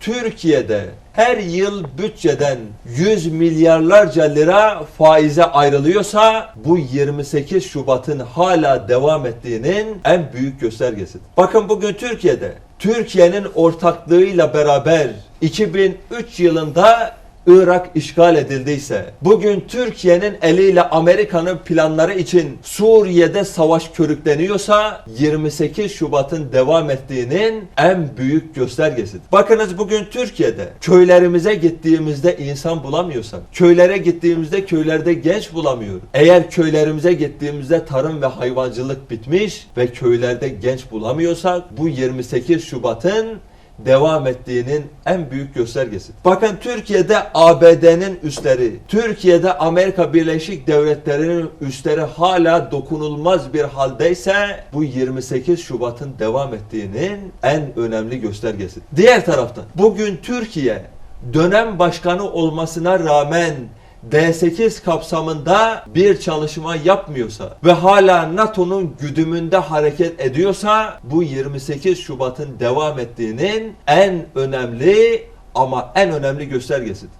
Türkiye'de her yıl bütçeden 100 milyarlarca lira faize ayrılıyorsa bu 28 Şubat'ın hala devam ettiğinin en büyük göstergesidir. Bakın bugün Türkiye'de Türkiye'nin ortaklığıyla beraber 2003 yılında Irak işgal edildiyse, bugün Türkiye'nin eliyle Amerika'nın planları için Suriye'de savaş körükleniyorsa 28 Şubat'ın devam ettiğinin en büyük göstergesidir. Bakınız bugün Türkiye'de köylerimize gittiğimizde insan bulamıyorsak, köylere gittiğimizde köylerde genç bulamıyoruz. Eğer köylerimize gittiğimizde tarım ve hayvancılık bitmiş ve köylerde genç bulamıyorsak bu 28 Şubat'ın devam ettiğinin en büyük göstergesi. Bakın Türkiye'de ABD'nin üsleri, Türkiye'de Amerika Birleşik Devletleri'nin üsleri hala dokunulmaz bir haldeyse bu 28 Şubat'ın devam ettiğinin en önemli göstergesi. Diğer taraftan bugün Türkiye dönem başkanı olmasına rağmen D8 kapsamında bir çalışma yapmıyorsa ve hala NATO'nun güdümünde hareket ediyorsa bu 28 Şubat'ın devam ettiğinin en önemli ama en önemli göstergesidir.